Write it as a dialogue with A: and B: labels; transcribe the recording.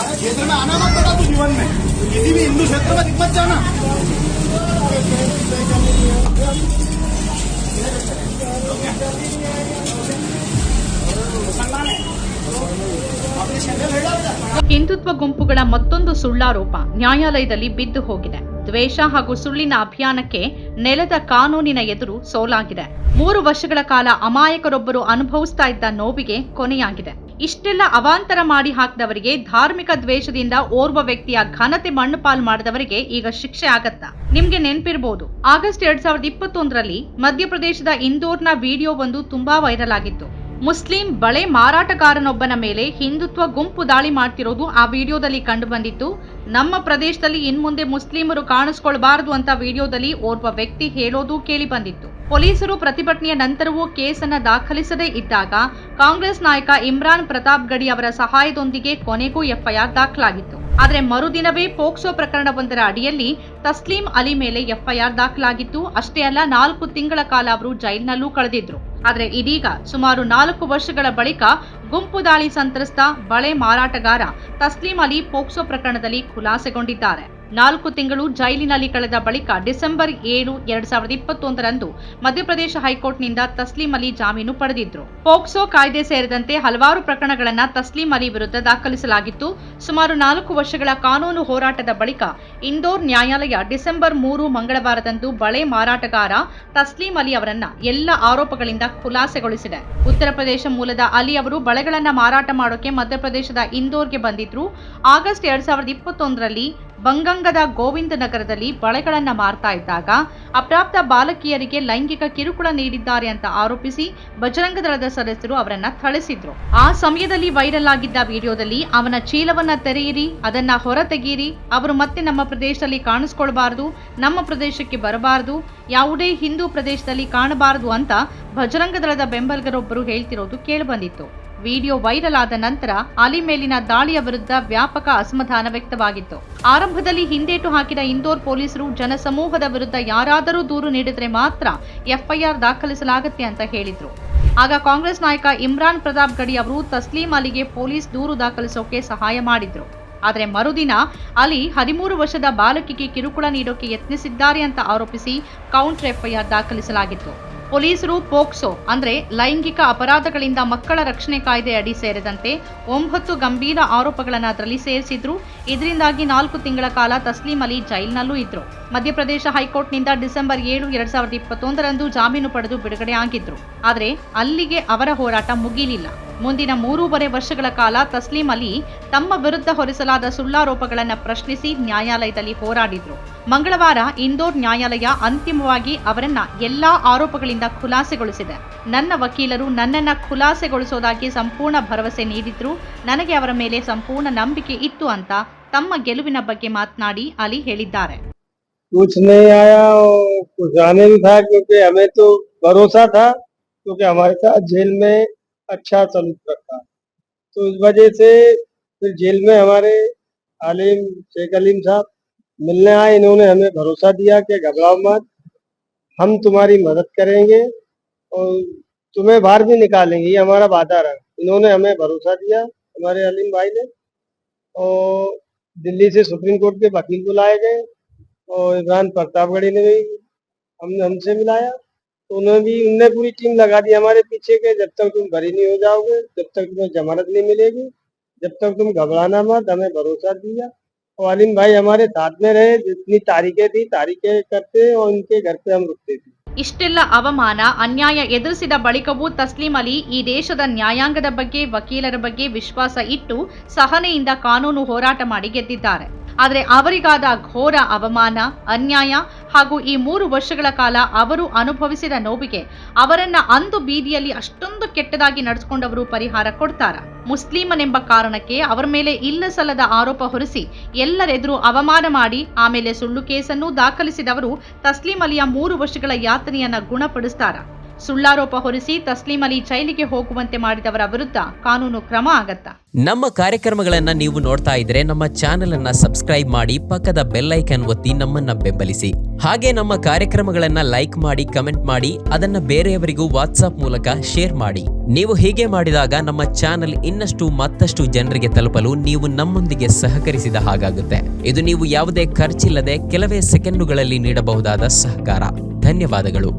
A: क्षेत्र में आना मत बता तू जीवन में किसी भी हिंदू क्षेत्र में दिख मत जाना मुसलमान है अपने शरीर भेड़ा बेटा
B: ಹಿಂದುತ್ವ ಗುಂಪುಗಳ ಮತ್ತೊಂದು ಸುಳ್ಳಾರೋಪ ನ್ಯಾಯಾಲಯದಲ್ಲಿ ಬಿದ್ದು ಹೋಗಿದೆ ದ್ವೇಷ ಹಾಗೂ ಸುಳ್ಳಿನ ಅಭಿಯಾನಕ್ಕೆ ನೆಲದ ಕಾನೂನಿನ ಎದುರು ಸೋಲಾಗಿದೆ. ಮೂರು ವರ್ಷಗಳ ಕಾಲ ಅಮಾಯಕರೊಬ್ಬರು ಅನುಭವಿಸ್ತಾ ಇದ್ದ ನೋವಿಗೆ ಕೊನೆಯಾಗಿದೆ. ಇಷ್ಟೆಲ್ಲ ಅವಾಂತರ ಮಾಡಿ ಹಾಕಿದವರಿಗೆ ಧಾರ್ಮಿಕ ದ್ವೇಷದಿಂದ ಓರ್ವ ವ್ಯಕ್ತಿಯ ಘನತೆ ಮಣ್ಣು ಪಾಲು ಮಾಡಿದವರಿಗೆ ಈಗ ಶಿಕ್ಷೆ ಆಗತ್ತಾ? ನಿಮ್ಗೆ ನೆನ್ಪಿರ್ಬೋದು. ಆಗಸ್ಟ್ ಎರಡ್ ಸಾವಿರದ ಇಪ್ಪತ್ತೊಂದರಲ್ಲಿ ಮಧ್ಯಪ್ರದೇಶದ ಇಂದೋರ್ನ ವಿಡಿಯೋ ಒಂದು ತುಂಬಾ ವೈರಲ್ ಆಗಿತ್ತು. ಮುಸ್ಲಿಂ ಬಳೆ ಮಾರಾಟಗಾರನೊಬ್ಬನ ಮೇಲೆ ಹಿಂದುತ್ವ ಗುಂಪು ದಾಳಿ ಮಾಡ್ತಿರೋದು ಆ ವಿಡಿಯೋದಲ್ಲಿ ಕಂಡು ಬಂದಿತ್ತು ನಮ್ಮ ಪ್ರದೇಶದಲ್ಲಿ ಇನ್ಮುಂದೆ ಮುಸ್ಲಿಮರು ಕಾಣಿಸ್ಕೊಳ್ಬಾರದು ಅಂತ ವಿಡಿಯೋದಲ್ಲಿ ಓರ್ವ ವ್ಯಕ್ತಿ ಹೇಳೋದು ಕೇಳಿ ಬಂದಿತ್ತು ಪೊಲೀಸರು ಪ್ರತಿಭಟನೆಯ ನಂತರವೂ ಕೇಸನ್ನು ದಾಖಲಿಸದೇ ಇದ್ದಾಗ ಕಾಂಗ್ರೆಸ್ ನಾಯಕ ಇಮ್ರಾನ್ ಪ್ರತಾಪ್ ಗಡಿ ಅವರ ಸಹಾಯದೊಂದಿಗೆ ಕೊನೆಗೂ ಎಫ್ಐಆರ್ ದಾಖಲಾಗಿತ್ತು. ಆದರೆ ಮರುದಿನವೇ ಪೋಕ್ಸೋ ಪ್ರಕರಣವೊಂದರ ಅಡಿಯಲ್ಲಿ ತಸ್ಲೀಂ ಅಲಿ ಮೇಲೆ ಎಫ್ಐಆರ್ ದಾಖಲಾಗಿತ್ತು. ಅಷ್ಟೇ ಅಲ್ಲ, ನಾಲ್ಕು ತಿಂಗಳ ಕಾಲ ಅವರು ಜೈಲಿನಲ್ಲೂ ಕಳೆದಿದ್ರು. ಆದರೆ ಇದೀಗ ಸುಮಾರು ನಾಲ್ಕು ವರ್ಷಗಳ ಬಳಿಕ ಗುಂಪು ದಾಳಿ ಸಂತ್ರಸ್ತ ಬಳೆ ಮಾರಾಟಗಾರ ತಸ್ಲೀಂ ಅಲಿ ಪೋಕ್ಸೋ ಪ್ರಕರಣದಲ್ಲಿ ಖುಲಾಸೆಗೊಂಡಿದ್ದಾರೆ. ನಾಲ್ಕು ತಿಂಗಳು ಜೈಲಿನಲ್ಲಿ ಕಳೆದ ಬಳಿಕ ಡಿಸೆಂಬರ್ ಏಳು, ಎರಡ್ ಸಾವಿರದ ಇಪ್ಪತ್ತೊಂದರಂದು ಮಧ್ಯಪ್ರದೇಶ ಹೈಕೋರ್ಟ್ನಿಂದ ತಸ್ಲೀಂ ಅಲಿ ಜಾಮೀನು ಪಡೆದಿದ್ರು. ಪೋಕ್ಸೋ ಕಾಯ್ದೆ ಸೇರಿದಂತೆ ಹಲವಾರು ಪ್ರಕರಣಗಳನ್ನು ತಸ್ಲೀಂ ಅಲಿ ವಿರುದ್ಧ ದಾಖಲಿಸಲಾಗಿತ್ತು. ಸುಮಾರು ನಾಲ್ಕು ವರ್ಷಗಳ ಕಾನೂನು ಹೋರಾಟದ ಬಳಿಕ ಇಂದೋರ್ ನ್ಯಾಯಾಲಯ ಡಿಸೆಂಬರ್ ಮೂರು, ಮಂಗಳವಾರದಂದು ಬಳೆ ಮಾರಾಟಗಾರ ತಸ್ಲೀಂ ಅಲಿ ಅವರನ್ನ ಎಲ್ಲ ಆರೋಪಗಳಿಂದ ಖುಲಾಸೆಗೊಳಿಸಿದೆ. ಉತ್ತರ ಪ್ರದೇಶ ಮೂಲದ ಅಲಿ ಅವರು ಬಳೆಗಳನ್ನ ಮಾರಾಟ ಮಾಡೋಕೆ ಮಧ್ಯಪ್ರದೇಶದ ಇಂದೋರ್ಗೆ ಬಂದಿದ್ರು. ಆಗಸ್ಟ್ ಎರಡ್ ಸಾವಿರದ ಇಪ್ಪತ್ತೊಂದರಲ್ಲಿ ಬಂಗಂಗದ ಗೋವಿಂದ ನಗರದಲ್ಲಿ ಬಳೆಗಳನ್ನ ಮಾರ್ತಾ ಇದ್ದಾಗ ಅಪ್ರಾಪ್ತ ಬಾಲಕಿಯರಿಗೆ ಲೈಂಗಿಕ ಕಿರುಕುಳ ನೀಡಿದ್ದಾರೆ ಅಂತ ಆರೋಪಿಸಿ ಬಜರಂಗ ದಳದ ಸದಸ್ಯರು ಅವರನ್ನ ಥಳಿಸಿದ್ರು. ಆ ಸಮಯದಲ್ಲಿ ವೈರಲ್ ಆಗಿದ್ದ ವಿಡಿಯೋದಲ್ಲಿ ಅವನ ಚೀಲವನ್ನ ತೆರೆಯಿರಿ, ಅದನ್ನ ಹೊರತೆಗೀರಿ ಅವರು ಮತ್ತೆ ನಮ್ಮ ಪ್ರದೇಶದಲ್ಲಿ ಕಾಣಿಸ್ಕೊಳ್ಬಾರದು, ನಮ್ಮ ಪ್ರದೇಶಕ್ಕೆ ಬರಬಾರದು, ಯಾವುದೇ ಹಿಂದೂ ಪ್ರದೇಶದಲ್ಲಿ ಕಾಣಬಾರದು ಅಂತ ಬಜರಂಗ ದಳದ ಬೆಂಬಲಿಗರೊಬ್ಬರು ಹೇಳ್ತಿರೋದು ಕೇಳಿಬಂದಿತ್ತು ವಿಡಿಯೋ ವೈರಲ್ ಆದ ನಂತರ ಅಲಿ ಮೇಲಿನ ದಾಳಿಯ ವಿರುದ್ಧ ವ್ಯಾಪಕ ಅಸಮಾಧಾನ ವ್ಯಕ್ತವಾಗಿತ್ತು. ಆರಂಭದಲ್ಲಿ ಹಿಂದೇಟು ಹಾಕಿದ ಇಂದೋರ್ ಪೊಲೀಸರು ಜನಸಮೂಹದ ವಿರುದ್ಧ ಯಾರಾದರೂ ದೂರು ನೀಡಿದರೆ ಮಾತ್ರ ಎಫ್ಐಆರ್ ದಾಖಲಿಸಲಾಗುತ್ತೆ ಅಂತ ಹೇಳಿದ್ರು. ಆಗ ಕಾಂಗ್ರೆಸ್ ನಾಯಕ ಇಮ್ರಾನ್ ಪ್ರತಾಪ್ ಗಡಿ ಅವರು ತಸ್ಲೀಂ ಅಲಿಗೆ ಪೊಲೀಸ್ ದೂರು ದಾಖಲಿಸೋಕೆ ಸಹಾಯ ಮಾಡಿದ್ರು. ಆದರೆ ಮರುದಿನ ಅಲಿ ಹದಿಮೂರು ವರ್ಷದ ಬಾಲಕಿಗೆ ಕಿರುಕುಳ ನೀಡೋಕೆ ಯತ್ನಿಸಿದ್ದಾರೆ ಅಂತ ಆರೋಪಿಸಿ ಕೌಂಟರ್ ಎಫ್ಐಆರ್ ದಾಖಲಿಸಲಾಗಿತ್ತು. ಪೊಲೀಸರು ಪೋಕ್ಸೋ, ಅಂದ್ರೆ ಲೈಂಗಿಕ ಅಪರಾಧಗಳಿಂದ ಮಕ್ಕಳ ರಕ್ಷಣೆ ಕಾಯ್ದೆ ಅಡಿ ಸೇರಿದಂತೆ ಒಂಬತ್ತು ಗಂಭೀರ ಆರೋಪಗಳನ್ನು ಅದರಲ್ಲಿ ಸೇರಿಸಿದ್ರು. ಇದರಿಂದಾಗಿ ನಾಲ್ಕು ತಿಂಗಳ ಕಾಲ ತಸ್ಲೀಂ ಅಲಿ ಜೈಲ್ನಲ್ಲೂ ಇದ್ರು. ಮಧ್ಯಪ್ರದೇಶ ಹೈಕೋರ್ಟ್ನಿಂದ ಡಿಸೆಂಬರ್ ಏಳು, ಎರಡ್ ಸಾವಿರದ ಇಪ್ಪತ್ತೊಂದರಂದು ಜಾಮೀನು ಪಡೆದು ಬಿಡುಗಡೆ ಆಗಿದ್ರು. ಆದರೆ ಅಲ್ಲಿಗೆ ಅವರ ಹೋರಾಟ ಮುಗಿಲಿಲ್ಲ. ಮುಂದಿನ ಮೂರೂವರೆ ವರ್ಷಗಳ ಕಾಲ ತಸ್ಲೀಂ ಅಲಿ ತಮ್ಮ ವಿರುದ್ಧ ಹೊರಿಸಲಾದ ಸುಳ್ಳಾರೋಪಗಳನ್ನು ಪ್ರಶ್ನಿಸಿ ನ್ಯಾಯಾಲಯದಲ್ಲಿ ಹೋರಾಡಿದ್ರು ಮಂಗಳವಾರ ಇಂದೋರ್ ನ್ಯಾಯಾಲಯ ಅಂತಿಮವಾಗಿ ಅವರನ್ನ ಎಲ್ಲಾ ಆರೋಪಗಳಿಂದ ಖುಲಾಸೆಗೊಳಿಸಿದೆ ನನ್ನ ವಕೀಲರು ನನ್ನನ್ನ ಖುಲಾಸೆಗೊಳಿಸೋದಾಗಿ ಸಂಪೂರ್ಣ ಭರವಸೆ ನೀಡಿದ್ರು ನನಗೆ ಅವರ ಮೇಲೆ ಸಂಪೂರ್ಣ ನಂಬಿಕೆ ಇತ್ತು ಅಂತ ತಮ್ಮ ಗೆಲುವಿನ ಬಗ್ಗೆ ಮಾತನಾಡಿ ಅಲಿ ಹೇಳಿದ್ದಾರೆ
C: कुछ नहीं आया और कुछ आने भी था क्योंकि हमें तो भरोसा था क्योंकि हमारे साथ जेल में अच्छा सलूक रखा। तो इस वजह से फिर जेल में हमारे आलिम शेख अलीम साहब मिलने आए, इन्होंने हमें भरोसा दिया कि घबराओ मत, हम तुम्हारी मदद करेंगे और तुम्हें बाहर भी निकालेंगे, ये हमारा वादा रहा। इन्होंने हमें भरोसा दिया, हमारे अलीम भाई ने, और दिल्ली से सुप्रीम कोर्ट के वकील बुलाए गए, और इमरान प्रतापगढ़ी ने भी हमने हमसे मिलाया। उन्होंने भी उनने पूरी टीम लगा दी हमारे पीछे के जब तक तुम भरी नहीं हो जाओगे जब तक तुम्हें जमानत नहीं मिलेगी जब तक तुम घबराना मत हमें भरोसा दिया और अलीम भाई हमारे साथ में रहे जितनी तारीखें थी तारीखें करते और उनके घर पे हम रुकते थे
B: ಇಷ್ಟೆಲ್ಲ ಅವಮಾನ ಅನ್ಯಾಯ ಎದುರಿಸಿದ ಬಳಿಕವೂ ತಸ್ಲೀಂ ಅಲಿ ಈ ದೇಶದ ನ್ಯಾಯಾಂಗದ ಬಗ್ಗೆ ವಕೀಲರ ಬಗ್ಗೆ ವಿಶ್ವಾಸ ಇಟ್ಟು ಸಹನೆಯಿಂದ ಕಾನೂನು ಹೋರಾಟ ಮಾಡಿ ಗೆದ್ದಿದ್ದಾರೆ ಆದರೆ ಅವರಿಗಾದ ಘೋರ ಅವಮಾನ ಅನ್ಯಾಯ ಹಾಗೂ ಈ ಮೂರು ವರ್ಷಗಳ ಕಾಲ ಅವರು ಅನುಭವಿಸಿದ ನೋವಿಗೆ ಅವರನ್ನ ಅಂದು ಬೀದಿಯಲ್ಲಿ ಅಷ್ಟೊಂದು ಕೆಟ್ಟದಾಗಿ ನಡೆಸಿಕೊಂಡವರು ಪರಿಹಾರ ಕೊಡ್ತಾರ. ಮುಸ್ಲಿಮನೆಂಬ ಕಾರಣಕ್ಕೆ ಅವರ ಮೇಲೆ ಇಲ್ಲ ಸಲ್ಲದ ಆರೋಪ ಹೊರಿಸಿ ಎಲ್ಲರೆದುರು ಅವಮಾನ ಮಾಡಿ ಆಮೇಲೆ ಸುಳ್ಳು ಕೇಸನ್ನು ದಾಖಲಿಸಿದವರು ತಸ್ಲೀಂ ಅಲಿಯ ಮೂರು ವರ್ಷಗಳ ಯಾತನೆಯನ್ನ ಗುಣಪಡಿಸ್ತಾರ. ಸುಳ್ಳಾರೋಪ ಹೊರಿಸಿ ತಸ್ಲೀಂ ಅಲಿ ಜೈಲಿಗೆ ಹೋಗುವಂತೆ ಮಾಡಿದವರ ವಿರುದ್ಧ ಕಾನೂನು ಕ್ರಮ ಆಗತ್ತಾ.
D: ನಮ್ಮ ಕಾರ್ಯಕ್ರಮಗಳನ್ನ ನೀವು ನೋಡ್ತಾ ಇದ್ರೆ ನಮ್ಮ ಚಾನೆಲ್ ಅನ್ನ ಸಬ್ಸ್ಕ್ರೈಬ್ ಮಾಡಿ ಪಕ್ಕದ ಬೆಲ್ ಐಕನ್ ಒತ್ತಿ ನಮ್ಮನ್ನ ಬೆಂಬಲಿಸಿ. ಹಾಗೆ ನಮ್ಮ ಕಾರ್ಯಕ್ರಮಗಳನ್ನ ಲೈಕ್ ಮಾಡಿ, ಕಮೆಂಟ್ ಮಾಡಿ, ಅದನ್ನ ಬೇರೆಯವರಿಗೂ ವಾಟ್ಸ್ಆಪ್ ಮೂಲಕ ಶೇರ್ ಮಾಡಿ. ನೀವು ಹೀಗೆ ಮಾಡಿದಾಗ ನಮ್ಮ ಚಾನೆಲ್ ಇನ್ನಷ್ಟು ಮತ್ತಷ್ಟು ಜನರಿಗೆ ತಲುಪಲು ನೀವು ನಮ್ಮೊಂದಿಗೆ ಸಹಕರಿಸಿದ ಹಾಗಾಗುತ್ತೆ. ಇದು ನೀವು ಯಾವುದೇ ಖರ್ಚಿಲ್ಲದೆ ಕೆಲವೇ ಸೆಕೆಂಡುಗಳಲ್ಲಿ ನೀಡಬಹುದಾದ ಸಹಕಾರ. ಧನ್ಯವಾದಗಳು.